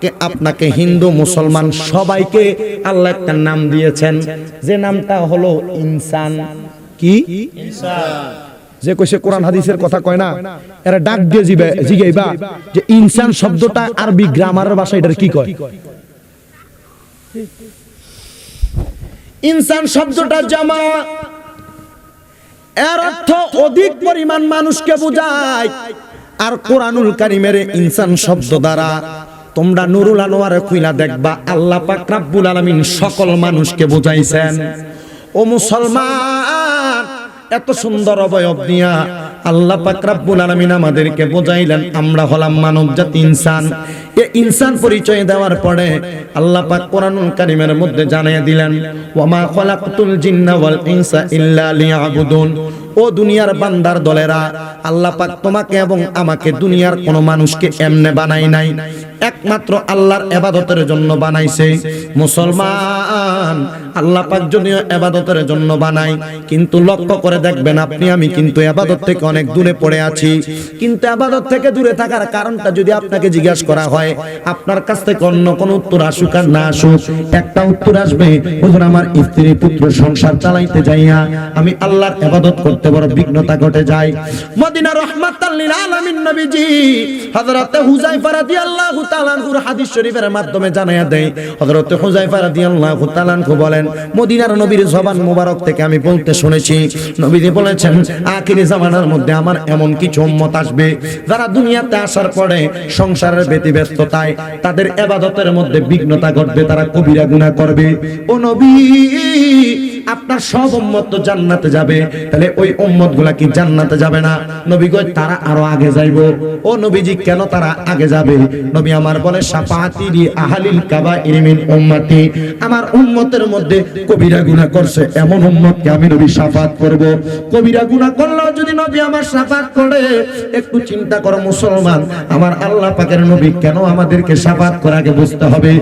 আমাকে, আপনাকে হিন্দু, মুসলমান সবাইকে আল্লাহ একটা নাম দিয়েছেন। যে নামটা হলো ইনসান। কি? যে কইছে কোরআন হাদিসের কথা কয় না? এরা ডাক দিয়ে জিবে জিগাইবা যে ইনসান শব্দটা আরবি গ্রামারের ভাষা এটার কি কয়? ইনসান শব্দটা জামা। এর অর্থ অধিক পরিমাণ মানুষকে বোঝায়। আর কোরআনুল কারিমের ইনসান শব্দ দ্বারা তোমরা নুরুল আনোয়ারে খুইলা দেখবা আল্লাহ পাক রাব্বুল আলামিন সকল মানুষকে বুঝাইছেন, ও মুসলমান, এত সুন্দর অবয়ব নিয়া আল্লাহ পাক রাব্বুল আলামিন আমাদেরকে বোঝাইলেন, আমরা হলাম মানব জাতি ইনসান। এ ইনসান পরিচয় দেওয়ার পরে আল্লাহ পাক কোরআনুল কারীমের মধ্যে জানিয়ে দিলেন, ওয়ামা খলাকতুল জিন্না ওয়াল ইনসা ইল্লা লিয়াবুদুন। ও দুনিয়ার বান্দার দলেরা, আল্লাহ পাক তোমাকে এবং আমাকে দুনিয়ার কোন মানুষকে এমনে বানাই নাই। একমাত্র আল্লাহর এবাদতের জন্য বানাইছে। মুসলমান আল্লাহ পাক এবাদতের জন্য বানাই কিন্তু লক্ষ্য করে দেখবেন আপনি, আমি কিন্তু এবাদত থেকে অনেক দূরে পড়ে আছি। কিন্তু এবাদত থেকে দূরে থাকার কারণটা যদি আপনাকে জিজ্ঞাসা করা হয়, আপনার কাছ থেকে অন্য কোনো উত্তর আসুক আর না আসুক, একটা উত্তর আসবে, হুজুর, আমার স্ত্রী পুত্র সংসার চালাইতে যাইয়া আমি আল্লাহর এবাদত করতে বড় বিঘ্নতা ঘটে যায়। মদিনা রহমাতাল লিল আলামিন নবীজি হযরতে হুজাইফা রাদিয়াল্লাহু তাআলা আনহুর হাদিস শরীফের মাধ্যমে জানায়া দেয়। হযরতে হুজাইফা রাদিয়াল্লাহু তাআলা আনহু বলেন, মদিনার নবীর জবান মোবারক থেকে আমি বলতে শুনেছি। নবীজি বলেছেন, আখিরি জামানার মধ্যে আমার এমন কিছু উম্মত আসবে, যারা দুনিয়াতে আসার পরে সংসারের ব্যতিব্যস্ততায়, তাদের এবাদতের মধ্যে বিঘ্নতা ঘটবে, তারা কবিরা গুনাহ করবে। ও নবী আপনার সব উম্মত তো জান্নাতে যাবে। তাহলে ওই উম্মতগুলা কি জান্নাতে যাবে না? নবী কয়, তারা আরও আগে যাইব। ও নবীজি, কেন তারা আগে যাবে? নবী আমার বলে সাফাতি রি আহলিল কাবাইর মিন উম্মতি। আমার উম্মতের মধ্যে কবিরা গুনাহ করছে। এমন উম্মতকে আমি নবী শাফাত করব। কবিরা গুনাহ করলেও যদি নবী আমার সাফাত করে, একটু চিন্তা করো মুসলমান, আমার আল্লাহ পাকের নবী কেন আমাদেরকে শাফাত করাকে বুঝতে হবে?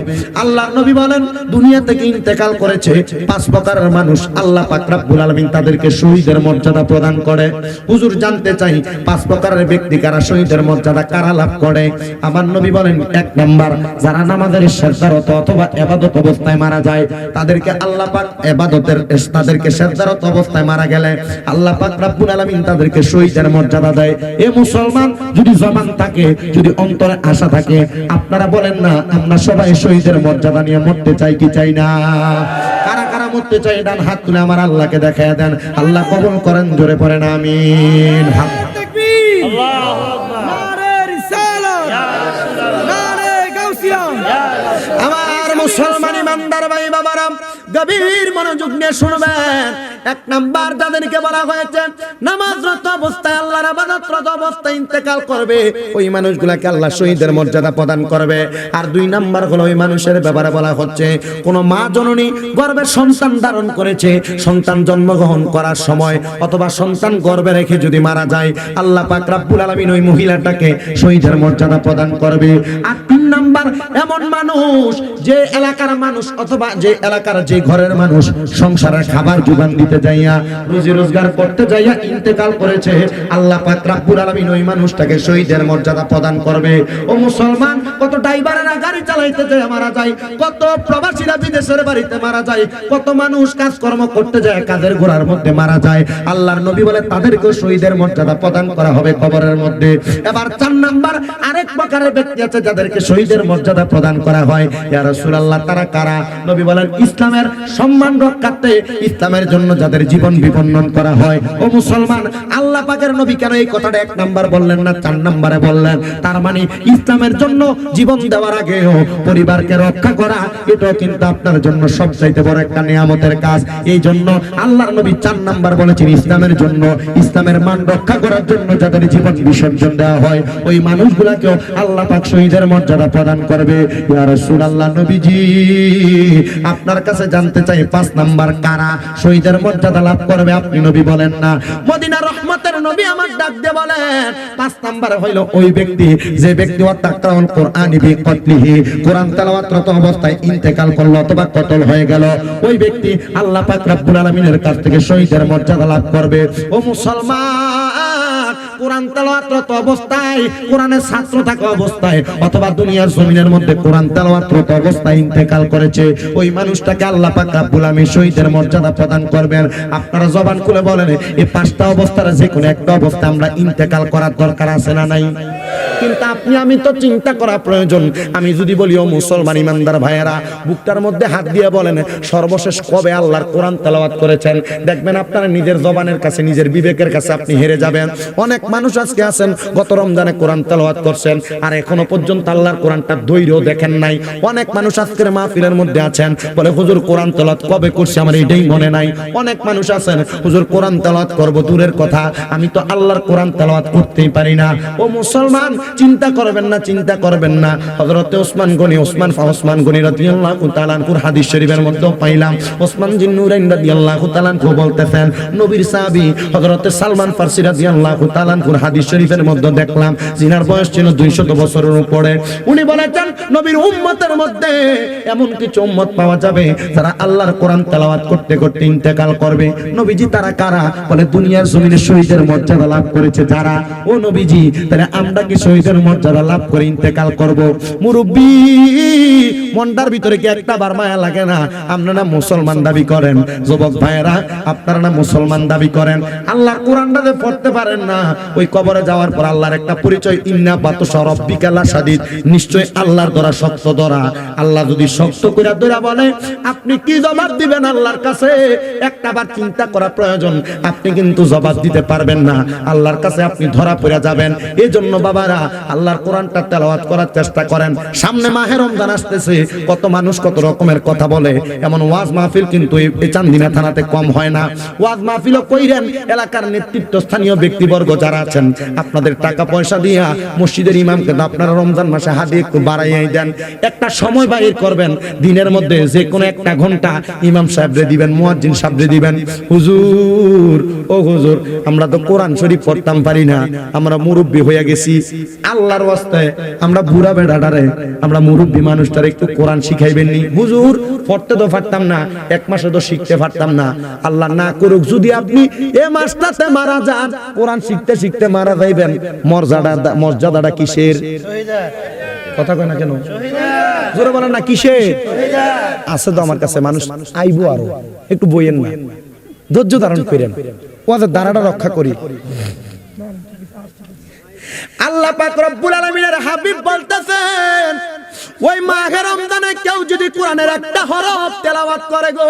আল্লাহ নবী বলেন দুনিয়া থেকে ইন্তেকাল করেছে? পাঁচ প্রকারের মানুষ আল্লাহ পাক রব্বুল আলামিন তাদেরকে শহীদের মর্যাদা প্রদান করে। হুজুর জানতে চাই, পাঁচ প্রকারের ব্যক্তি কারা শহীদের মর্যাদা কারা লাভ করে? আমার নবী বলেন, এক নাম্বার, যারা নামাজের সেজদারত অথবা ইবাদত অবস্থায় মারা যায়, তাদেরকে আল্লাহ পাক ইবাদতের তাদেরকে সেজদারত অবস্থায় মারা গেলে আল্লাহ পাক রব্বুল আলামিন তাদেরকে শহীদের মর্যাদা দেয়। এ মুসলমান, যদি জবান থাকে, যদি অন্তরে আশা থাকে, আপনারা বলেন না, আমরা সবাই শহীদের মর্যাদা নিয়ে মরতে চাই কি চাই না? কারা কারা মরতে চাই, ডান হাত তুলে আমার আল্লাহকে দেখায় দেন। আল্লাহ কবল করেন, জোরে পড়েন, আমিন। আমার মুসলমান ইমানদার ভাই বাবারাম গভীর মনোযোগ নিয়ে শুনবেন। এক নাম্বার যাদেরকে বলা হয়েছে, নামাজরত অবস্থায় আল্লাহর ইবাদতরত অবস্থায় ইন্তেকাল করবে, ওই মানুষগুলাকে আল্লাহ শহীদের মর্যাদা প্রদান করবে। আর দুই নাম্বার হলো ওই মানুষের ব্যাপারে বলা হচ্ছে, কোন মা জননী গর্ভে সন্তান ধারণ করেছে, সন্তান জন্মগ্রহণ করার সময় অথবা সন্তান গর্ভে রেখে যদি মারা যায়, আল্লাহ পাক রাব্বুল আলামিন ওই মহিলাটাকে শহীদের মর্যাদা প্রদান করবে। আর তিন নাম্বার, এমন মানুষ, যে এলাকার মানুষ অথবা যে এলাকার যে ঘরের মানুষ সংসারের খাবার যোগান দিতে যাইয়া রুজি রোজগার করতে যাইয়া ইন্তেকাল করেছে, আল্লাহ পাক রাব্বুল আলামিন ওই মানুষটাকে শহীদের মর্যাদা প্রদান করবে। ও মুসলমান, কত ড্রাইভারেরা গাড়ি চালাইতে যায়, মারা যায়। কত প্রবাসীরা বিদেশের বাড়িতে মারা যায়। কত মানুষ কাজকর্ম করতে যায়, কাজের ঘোড়ার মধ্যে মারা যায়। আল্লাহর নবী বলে, তাদেরকেও শহীদের মর্যাদা প্রদান করা হবে কবরের মধ্যে। এবার চার নাম্বার, আরেক প্রকারের ব্যক্তি আছে যাদেরকে শহীদের মর্যাদা প্রদান করা হয়। ইয়া রাসূলুল্লাহ, তারা কারা? নবী বলেন, ইসলামের সম্মান রক্ষার্থে, ইসলামের জন্য যাদের জীবন বিপন্নন করা হয়। ও মুসলমান, আল্লাহ পাকের নবী কেন এই কথাটা এক নাম্বার বললেন না, চার নাম্বারে বললেন? তার মানে ইসলামের জন্য জীবন দেওয়ার আগেও পরিবারকে রক্ষা করা, এটাও কিন্তু আপনার জন্য সবচাইতে বড় একটা নিয়ামতের কাজ। এই জন্য আল্লাহর নবী চার নাম্বার বলেছেন, ইসলামের জন্য, ইসলামের মান রক্ষা করার জন্য যাদের জীবন বিসর্জন দেওয়া হয়, ওই মানুষগুলাকেও আল্লাহ পাক শহীদের মর্যাদা প্রদান করবে। ইয়া নবীজি, আপনার কাছে জানতে চাই পাঁচ নাম্বার কারা? শহীদের মর্যাদা লাভ করবে, আপনি নবী বলেন না। মদিনা রহমতের নবী আমার ডাক দিয়ে বলেন, পাঁচ নাম্বার হইল ওই ব্যক্তি, যে ব্যক্তি অত্যাক্রমণ কোরআন বি কতলিহি কোরআন তেলাওয়াতরত অবস্থায় ইন্তেকাল করল অথবা কতল হয়ে গেল, ওই ব্যক্তি আল্লাহ পাক রব্বুল আলামিনের কাছ থেকে শহীদের মর্যাদা লাভ করবে। ও মুসলমান! কোরআন তেলাওয়াতরত অবস্থায় কোরআনের ছাত্র থাকা অবস্থায়, অথবা দুনিয়ার জমিনের মধ্যে কোরআন তেলাওয়াতরত অবস্থায় ইন্তেকাল করেছে, ওই মানুষটাকে আল্লাহ পাক রব্বুল আমিন শহীদের মর্যাদা প্রদান করবেন। আপনারা জবান খুলে বলেন এই পাঁচটা অবস্থার যে কোনো একটা অবস্থা আমরা ইন্তেকাল করার দরকার আছে না নাই? কিন্তু আপনি, আমি তো চিন্তা করা প্রয়োজন। আমি যদি বলি, ও মুসলমান ইমানদার ভাইয়েরা, বুকটার মধ্যে হাত দিয়ে বলেন, সর্বশেষ কবে আল্লাহর কোরআন তেলাওয়াত করেছেন? দেখবেন আপনারা নিজের জবানের কাছে, নিজের বিবেকের কাছে আপনি হেরে যাবেন। অনেক মানুষ আজকে আছেন, গত রমজানে কোরআন তেলাওয়াত করছেন, আর এখনও পর্যন্ত আল্লাহর কোরআনটা ধৈর্য দেখেন নাই। অনেক মানুষ আজকের মাহফিলের মধ্যে আছেন, বলে, হুজুর, কোরআন তেলাওয়াত কবে করছে আমার এটাই মনে নাই। অনেক মানুষ আছেন, হুজুর, কোরআন তেলাওয়াত করব, দূরের কথা। আমি তো আল্লাহর কোরআন তেলাওয়াত করতেই পারি না। ও মুসলমান চিন্তা করবেন না, চিন্তা করবেন না। হযরতে ওসমান গনি, ওসমান ফা ওসমান গনি রাদিয়াল্লাহু তাআলা হাদিস শরীফের মধ্যে পাইলাম। ওসমান জিন নুরাইন রাদিয়াল্লাহু তাআলা বলতেছেন, নবীর সাহাবী হযরতে সালমান ফারসি রাদিয়াল্লাহু তাআলা হাদিস শরীফের মধ্যে দেখলাম, জিনার বয়স ছিল 200 বছরের উপরে। উনি বলেছেন, নবীর উম্মতের মধ্যে এমন কিছু উম্মত পাওয়া যাবে, যারা আল্লাহর কোরআন তেলাওয়াত করতে করতে ইন্তেকাল করবে। নবীজি তারা কারা? বলে, দুনিয়ার জমিনে শহীদের মর্যাদা লাভ করেছে যারা? ও নবীজি, তাহলে আমরা কি শহীদের মর্যাদা লাভ করে ইন্তেকাল করব। মুরব্বী, মনটার ভিতরে কি একটা বার মায়া লাগে না? আপনারা মুসলমান দাবি করেন। যুবক ভাইয়েরা, আপনারা না মুসলমান দাবি করেন। আল্লাহর কোরআনটা যে পড়তে পারেন না, ওই কবরে যাওয়ার পর আল্লাহর একটা পরিচয়, ইন্না বাত সরব্বিকালা সাদিদ নিশ্চয় আল্লাহর দ্বারা শক্ত ধরা। আল্লাহ যদি শক্ত করে ধরা বলে, আপনি কি জবাব দিবেন আল্লাহর কাছে? একটা বার চিন্তা করা প্রয়োজন। আপনি কিন্তু জবাব দিতে পারবেন না। আল্লাহর কাছে আপনি ধরা পড়ে যাবেন। এই জন্য বাবারা আল্লাহর কোরআনটা তেলাওয়াত করার চেষ্টা করেন। সামনে মাহে রমজান আসতেছে, কত মানুষ কত রকমের কথা বলে। এমন ওয়াজ মাহফিল কিন্তু এই চান্দিনা থানাতে কম হয় না। ওয়াজ মাহফিলও কইরেন, এলাকার নেতৃত্ব স্থানীয় ব্যক্তিবর্গ যারা আছেন, আপনাদের টাকা পয়সা দিয়া মসজিদের ইমামকে আপনারা রমজান মাসে হাতে একটু বাড়াইয়াই দেন। একটা সময় বাইর করবেন, দিনের মধ্যে যে কোনো একটা ঘণ্টা ইমাম সাহেবরে দিবেন, মুয়াজ্জিন সাহেবরে দিবেন। হুজুর, ও হুজুর, আমরা তো কোরআন শরীফ পড়তাম পারি না, আমরা মুরব্বী হয়ে গেছি। আল্লাহর ওয়াস্তায় আমরা বুড়া বেড়াটারে, আমরা মুরব্বী মানুষটারে একটু কোরআন শিখাইবেন হুজুর, পড়তে তো পারতাম না, এক মাসে তো শিখতে পারতাম না। আল্লাহ না করুক, যদি আপনি এ মাসটাতে মারা যান, কোরআন শিখতে শিখতে মারা যাইবেন। মর্যাদা, মর্যাদাটা কিসের? কথা কয় না কেন? জোরে বলেন না, কিসের? আছে তো আমার কাছে, মানুষ আইবো আরও। একটু বইয়েন না। ধৈর্য ধারণ করেন। ওদের দ্বারাটা রক্ষা করি। আল্লাহ পাক রব্বুল আলামিনের হাবিব বলতেছেন ওই মাহে রমজানে কেউ যদি কোরআনের একটা হরফ তেলাওয়াত করে গো,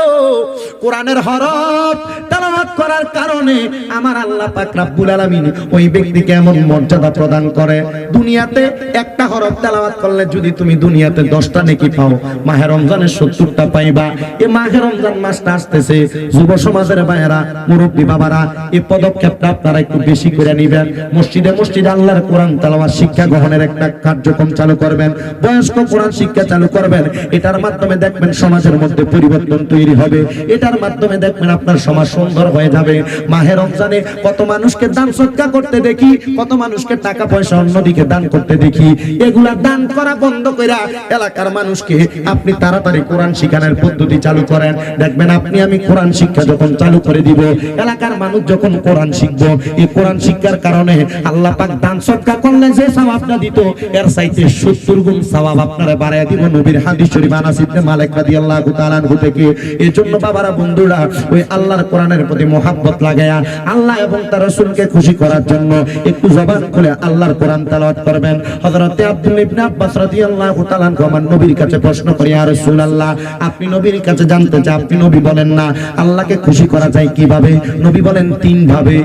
কোরআনের হরফ তেলাওয়াত করার কারণে আমার আল্লাহ পাক রব্বুল আলামিন ওই ব্যক্তিকে এমন মর্যাদা প্রদান করে। দুনিয়াতে একটা হরফ তেলাওয়াত করলে যদি তুমি দুনিয়াতে 10টা নেকি পাও, মাহে রমজানের 70টা পাইবা। এই মাহে রমজান মাসটা আসতেছে, যুব সমাজের ভাইয়েরা, মুরব্বী বাবারা এই পদক্ষেপটা আপনারা একটু বেশি করে নিবেন। মসজিদে মসজিদে আল্লাহর কোরআন তেলাওয়াত শিক্ষা গ্রহণের একটা কার্যক্রম চালু করবেন। বয়স্ক কোরআন শিক্ষা চালু করবেন, এটার মাধ্যমে দেখবেন সমাজের মধ্যে পরিবর্তন তৈরি হবে। এটার মাধ্যমে দেখবেন আপনার সমাজ সুন্দর হয়ে যাবে। মাহে রমজানে কত মানুষকে দান সৎকা করতে দেখি, কত মানুষকে টাকা পয়সা অন্যদিকে দান করতে দেখি। এগুলা দান করা বন্ধ কইরা এলাকার মানুষকে আপনি তাড়াতাড়ি কোরআন শিখানোর পদ্ধতি চালু করেন। দেখবেন আপনি, আমি কোরআন শিক্ষা যখন চালু করে দিব, এলাকার মানুষ যখন কোরআন শিখব, এই কোরআন শিক্ষার কারণে আল্লাহ পাক দান সৎকা করলে যে সওয়াবটা দিত, এর চাইতে 70 গুণ সওয়াব আপনারা বাড়ায় দিব নবীর হাদিস শরীফ আনাস ইবনে মালিক রাদিয়াল্লাহু তাআলা আনহু থেকে। এজন্য বাবারা বন্ধুরা ওই আল্লাহর কোরআনের প্রতি মোহাব্বত লাগায়া আল্লাহ এবং তার রাসূলকে খুশি করার জন্য একটু জবান খুলে আল্লাহর কোরআন তেলাওয়াত করবেন। হযরতে আব্দুল্লাহ ইবনে আব্বাস রাদিয়াল্লাহু তাআলা আনহু আমার নবীর কাছে প্রশ্ন করে ইয়া রাসূলুল্লাহ আপনি নবীর কাছে জানতে চান আপনি নবী বলেন না আল্লাহকে খুশি করা যায় কীভাবে? নবী বলেন তিন ভাবে।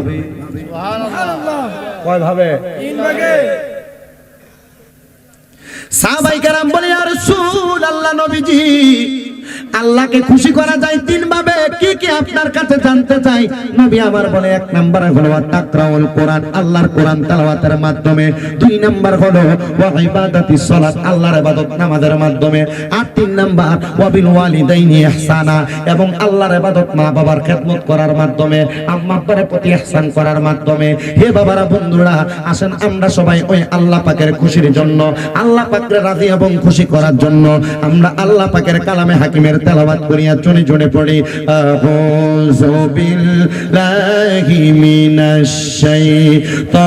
কয় ভাবে? তিন ভাগে। সাহাবাই বলে আর সুল আল্লাহ নবীজি আল্লাহকে খুশি করা যায় তিন ভাবে কি কি আপনার কাছে জানতে চাই? নবী আমার বলে, এক নাম্বার হলো তাকরাউল কোরআন, আল্লাহর কোরআন তেলাওয়াতের মাধ্যমে। দুই নাম্বার হলো ওয়া ইবাদাতি সালাত, আল্লাহর ইবাদত নামাজের মাধ্যমে। আর তিন নাম্বার, ওয়া বিল ওয়ালিদাইনি ইহসানা, এবং আল্লাহর ইবাদত মা বাবার খেদমত করার মাধ্যমে, আম্মা আব্বার প্রতি ইহসান করার মাধ্যমে। হে বাবারা, বন্ধুরা, আসেন আমরা সবাই ওই আল্লাহ পাকের খুশির জন্য, আল্লাহ পাকের রাজি এবং খুশি করার জন্য, আমরা আল্লাহ পাকের কালামে হাকিমের তেলাবাত করিয়া চনে চনে পড়ে আউযুবিল্লাহি মিনাশ শাইতানির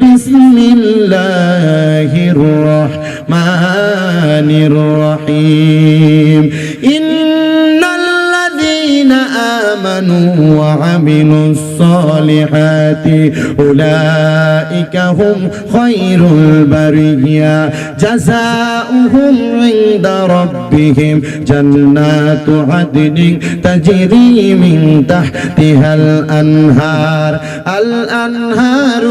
বিসমিল্লাহির রহমানির রহিম। آمنوا وعملوا الصالحات. أولئك هم خير البرية. جزاؤهم عند ربهم جنات عدن تجري من تحتها الأنهار. الأنهار